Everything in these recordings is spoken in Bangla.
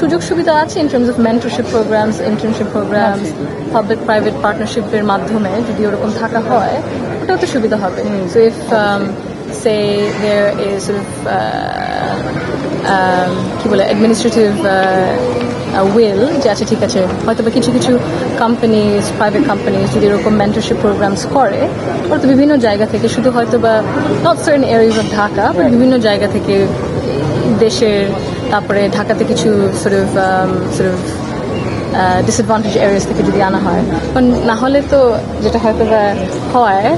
সুযোগ সুবিধা আছে in terms of mentorship programs internship programs public private পার্টনারশিপের মাধ্যমে যদি ওরকম থাকা হয় ওটাও তো সুবিধা হবে। So if say there is কি বলে অ্যাডমিনিস্ট্রেটিভ উইল যে আচ্ছা ঠিক আছে হয়তো বা কিছু কিছু কোম্পানিজ প্রাইভেট কোম্পানিজ যদি এরকম মেন্টরশিপ প্রোগ্রামস করে ওরা তো বিভিন্ন জায়গা থেকে শুধু হয়তো বা not certain areas of Dhaka বিভিন্ন জায়গা থেকে দেশের তারপরে ঢাকাতে কিছু um, of ডিসঅ্যাডভান্টেজ এরিয়াস থেকে যদি আনা হয়। কারণ না হলে তো যেটা হয়তো হয়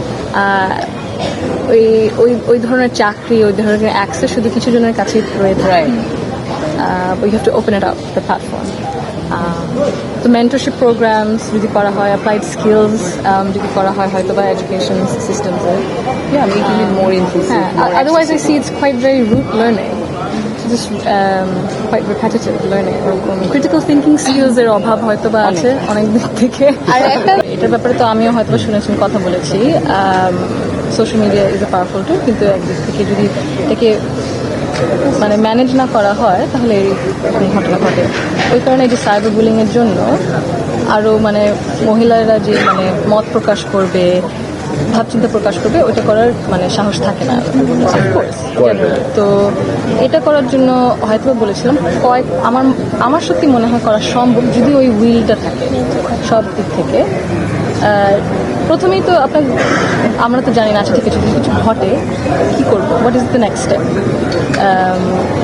ওই ওই ওই ধরনের চাকরি ওই ধরনের অ্যাক্সেস শুধু কিছু জনের কাছেই রয়ে যায় we have to open it up the platform to mentorship programs যদি করা হয় অ্যাপ্লাইড স্কিলস যদি করা হয় হয়তো বা এডুকেশন সিস্টেমসে Yeah, making it more quite হ্যাঁ route otherwise Just um, quite repetitive learning ওরকম critical thinking skills এর অভাব হয়তো বা আছে অনেক দিক থেকে। আর একটা এটার ব্যাপারে তো আমিও হয়তো শুনেছি কথা বলেছি। Social media is a powerful tool কিন্তু একদিক থেকে যদি এটাকে মানে ম্যানেজ না করা হয় তাহলে এরকম ঘটনা ঘটে। ওই কারণে এই যে সাইবার বুলিং এর জন্য আরও মানে মহিলারা যে মানে মত প্রকাশ করবে ভাবচিন্তা প্রকাশ করবে ওটা করার মানে সাহস থাকে না। তো এটা করার জন্য হয়তো বলেছিলাম কয়েক আমার আমার সত্যি মনে হয় করা সম্ভব যদি ওই উইলটা থাকে সব দিক থেকে। প্রথমেই তো আপনার আমরা তো জানি না আচ্ছা ঠিক আছে যদি কিছু ঘটে কী করব? What is the next step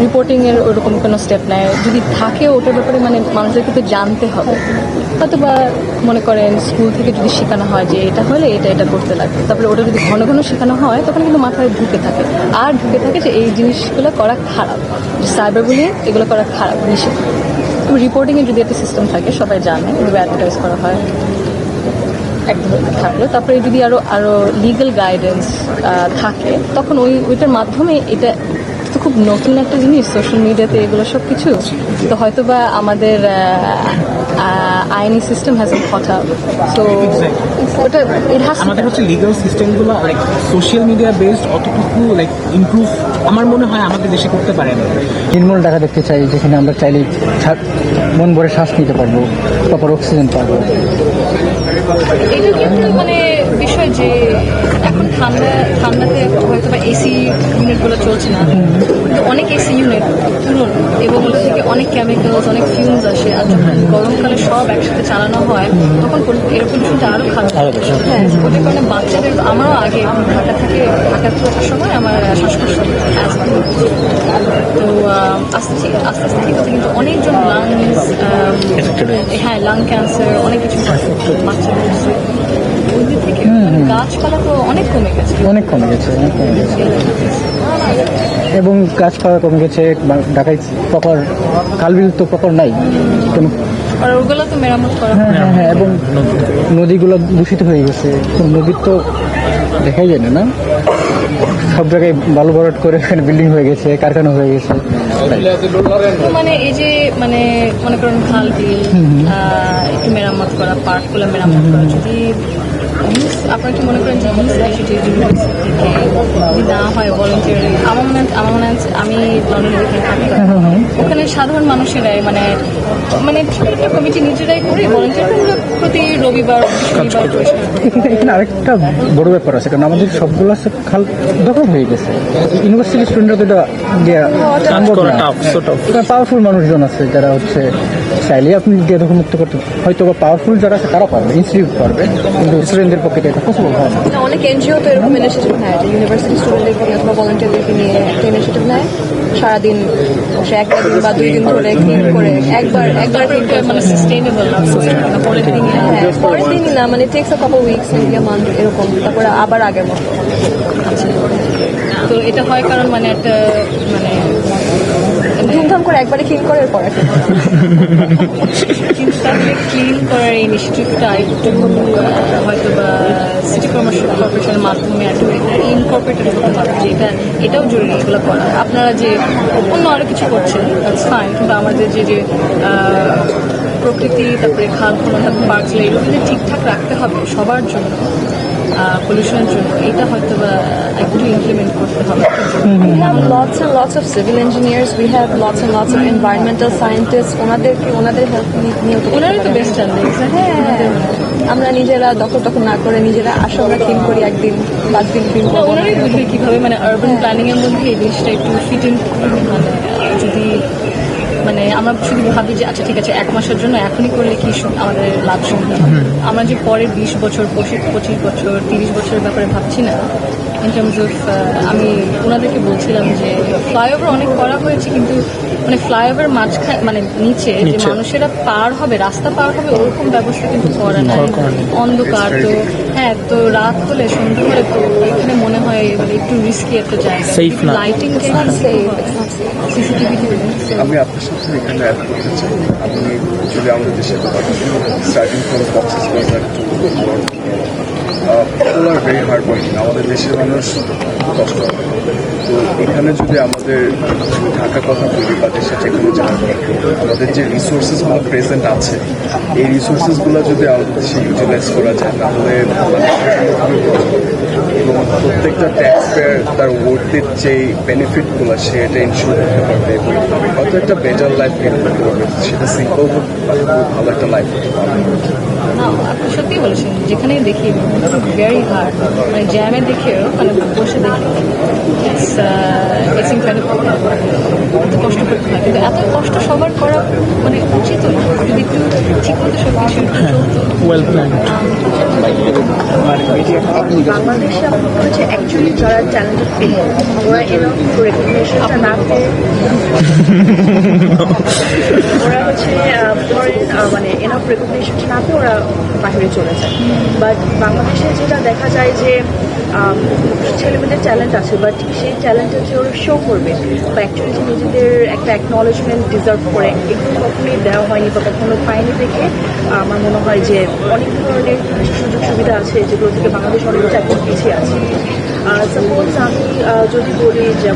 রিপোর্টিংয়ের ওরকম কোনো স্টেপ নেয় যদি থাকে ওটার ব্যাপারে মানে মানুষদেরকে তো জানতে হবে। হয়তো বা মনে করেন স্কুল থেকে যদি শেখানো হয় যে এটা হলে এটা এটা করতে লাগে, তারপরে ওটা যদি ঘন ঘন শেখানো হয়, তখন কিন্তু মাথায় ঢুকে থাকে। আর ঢুকে থাকে যে এই জিনিসগুলো করা খারাপ। সাইবার বুলিং এগুলো করা খারাপ, নিষেধ। রিপোর্টিংয়ে যদি একটা সিস্টেম থাকে, সবাই জানে, এভাবে অ্যাডভার্টাইজ করা হয়। একদম থাকল। তারপরে যদি আরও আরও লিগ্যাল গাইডেন্স থাকে, তখন ওই, ওইটার মাধ্যমে এটা তো খুব নতুন একটা জিনিস সোশ্যাল মিডিয়াতে এগুলো সব কিছু তো হয়তো বা আমাদের আইনি সিস্টেম হ্যাজ কথা তো ওটা ইট হ্যাজ আমাদের হচ্ছে লিগাল সিস্টেমগুলো লাইক সোশ্যাল মিডিয়া বেসড অতটুকু লাইক ইমপ্রুভ আমার মনে হয় আমাদের দেশে করতে পারে না। নির্মল ঢাকা দেখতে চাই যেখানে আমরা চাইলে মন ভরে শ্বাস নিতে পারব প্রপার অক্সিজেন পাবো। এটা কিন্তু মানে বিষয় যে এখন ঠান্ডা ঠান্ডাতে হয়তো বা এসি ইউনিটগুলো চলছে না। অনেক এসি ইউনিট পুরনো এবং ওটা থেকে অনেক কেমিক্যালস অনেক ফিউমস আসে আর যখন গরমকালে সব একসাথে চালানো হয় তখন এর পরিবেশনটা আরও খারাপ হ্যাঁ। ওটার কারণে বাচ্চাদের আমারও আগে ঢাকা থেকে ঢাকা থাকার সময় আমার শ্বাসকষ্ট তো আস্তে ঠিক আস্তে আস্তে ঠিক আছে কিন্তু অনেকজন লাংস হ্যাঁ লাং ক্যান্সার অনেক কিছু বাচ্চাদের থেকে মানে গাছপালা তো অনেক কমে গেছে। অনেক কমে গেছে অনেক কমে গেছে। এবং গাছপালা কমে গেছে ঢাকায় প্রপার খালবিল তো প্রপার নাই। কোনো আর ওগুলো তো মেরামত করা হ্যাঁ হ্যাঁ হ্যাঁ এবং নদীগুলো দূষিত হয়ে গেছে। নদীর তো দেখাই যায় না না? সব জায়গায় বালু ভরাট করে এখানে বিল্ডিং হয়ে গেছে কারখানা হয়ে গেছে। মানে এই যে মানে মনে করেন খাল বিল একটু মেরামত করা পার্কগুলো মেরামত করা যদি আপনারা কি মনে করেন যে ইউথ ইনিশিয়েটিভ ইউনিভার্সিটি যদি না হয় ভলেন্টিয়ারি আমার মনে আমার মনে হয় আমি লন্ডনে যেখানে থাকি। ওখানে সাধারণ মানুষেরাই মানে মানে ছোট একটা কমিটি নিজেরাই করে প্রতি রবিবার। এখানে আরেকটা বড় ব্যাপার আছে কারণ আমাদের সবগুলো আছে খাল দখল হয়ে গেছে। ইউনিভার্সিটি স্টুডেন্টরা তো এটা পাওয়ারফুল মানুষজন আছে যারা হচ্ছে চাইলে আপনি গিয়ে দখল মুক্ত করতে হয়তো বা পাওয়ারফুল যারা আছে তারা পারবে ইনস্টিটিউট পারবে কিন্তু স্টুডেন্টদের পক্ষে এটা পসিবল হয়। অনেক এনজিও তো এরকম ইনিশিয়েটিভ নেয় যে ইউনিভার্সিটি স্টুডেন্টদেরকে নিয়ে অথবা ভলেন্টিয়ারদেরকে নিয়ে একটা ইনিশিয়েটিভ নেয়। সারাদিন বসে একটা দিন বা দুই দিন ধরে ক্লিন করে একবার একবার মানে সাস্টেইনেবল না পরের দিনই হ্যাঁ পরের দিনই না মানে takes a couple weeks maybe a month এরকম তারপরে আবার আগের মতো। তো এটা হয় কারণ মানে একটা মানে ধুমধাম করে একবারে ক্লিন করে এরপর। একটা তাহলে ক্লিন করার ইনিশিয়েটিভটা একটু হয়তো বা সিটি কর্পোরেশনের মাধ্যমে একটু ইনকর্পোরেটেড হতে পারে যে এটা, এটাও জরুরি এগুলো করা। আপনারা যে অন্য আরও কিছু করছেন ফাইন কিন্তু আমাদের যে যে প্রকৃতি তারপরে খাল খনন তারপরে পার্ক এগুলো যদি ঠিকঠাক রাখতে হবে সবার জন্য পলিউশনের জন্য। এটা হয়তো বা একটু ইমপ্লিমেন্ট করতে হবে। We have lots and lots of civil engineers, we have lots and lots of environmental scientists, ওনাদেরকে ওনাদের হেল্প নিয়েও তো ওনারই তো বেস্ট জানবে হ্যাঁ আমরা নিজেরা দখল টখল না করে নিজেরা আসো আমরা ক্লিন করি একদিন পাঁচ দিন। তো ওনারাই বুঝবে কীভাবে মানে আরবান প্ল্যানিং এর মধ্যে এই জিনিসটা একটু ফিট ইন মানে যদি মানে আমরা শুধু ভাবি যে আচ্ছা ঠিক আছে এক মাসের জন্য এখনই করলে কি আমাদের লাভ সম্ভব? আমরা যে পরে বিশ বছর পঁচিশ পঁচিশ বছর তিরিশ বছরের ব্যাপারে ভাবছি না। ইন টার্মস অফ আমি ওনাদেরকে বলছিলাম যে ফ্লাইওভার অনেক করা হয়েছে কিন্তু মানে ফ্লাইওভার মাঝখানে মানে নিচে যে মানুষেরা পার হবে রাস্তা পার হবে ওরকম ব্যবস্থা কিন্তু করা নাই। অন্ধকার তো হ্যাঁ তো রাত হলে সন্ধ্যা হলে তো এখানে মনে হয় মানে একটু রিস্কি একটা জায়গা। সেফ না। লাইটিং সিসিটিভি আমি আপনার সাথে এখানে অ্যাড করতে চাই। আপনি যদি আমাদের দেশে কথা starting from boxes people are very hard working আমাদের দেশের মানুষ কষ্ট তো এখানে যদি আমাদের ঢাকা কথা বলি বা দেশের যেখানে জায়গার আমাদের যে রিসোর্সেসগুলো প্রেজেন্ট আছে, এই রিসোর্সেসগুলো যদি আমাদের দেশে ইউটিলাইজ করা যায়, তাহলে। এবং প্রত্যেকটা ট্যাক্স তার ওয়ার্থের যে বেনিফিটগুলো সে এটা ইনশিওর করতে পারবে হয়তো একটা বেটার লাইফ লিড করতে পারবে। সেটা সিম্পল ভালো একটা লাইফ সত্যি বলেছেন যেখানেই দেখি ভেরি হার্ড মানে জ্যামে দেখেও মানে বসে দেখি ইটস ইনক্রেডিবল কষ্ট করতে হয়, কিন্তু এত কষ্ট সবার করা মানে উচিত না চলতো ওয়েল প্ল্যান বাংলাদেশে হচ্ছে অ্যাকচুয়ালি যারা ট্যালেন্টেড পিপল ওরা এরকম রেকগনিশনটা না পেয়ে ওরা হচ্ছে এনাফ না পেয়ে ওরা বাইরে চলে যায়। বাট বাংলাদেশে যেটা দেখা যায় যে ছেলেমেয়েদের ট্যালেন্ট আছে বাট সেই ট্যালেন্টের যে ওরা শো করবে বা অ্যাকচুয়ালি যে নিজেদের একটা অ্যাকনলেজমেন্ট ডিজার্ভ করে, এগুলো কখনোই দেওয়া হয়নি বা কখনো পায়নি দেখে আমার মনে হয় যে অনেক ধরনের সুযোগ সুবিধা আছে যেগুলো থেকে বাংলাদেশ অনেকটা এখন পিছিয়ে আছে। সাপোজ আমি যদি বলি যে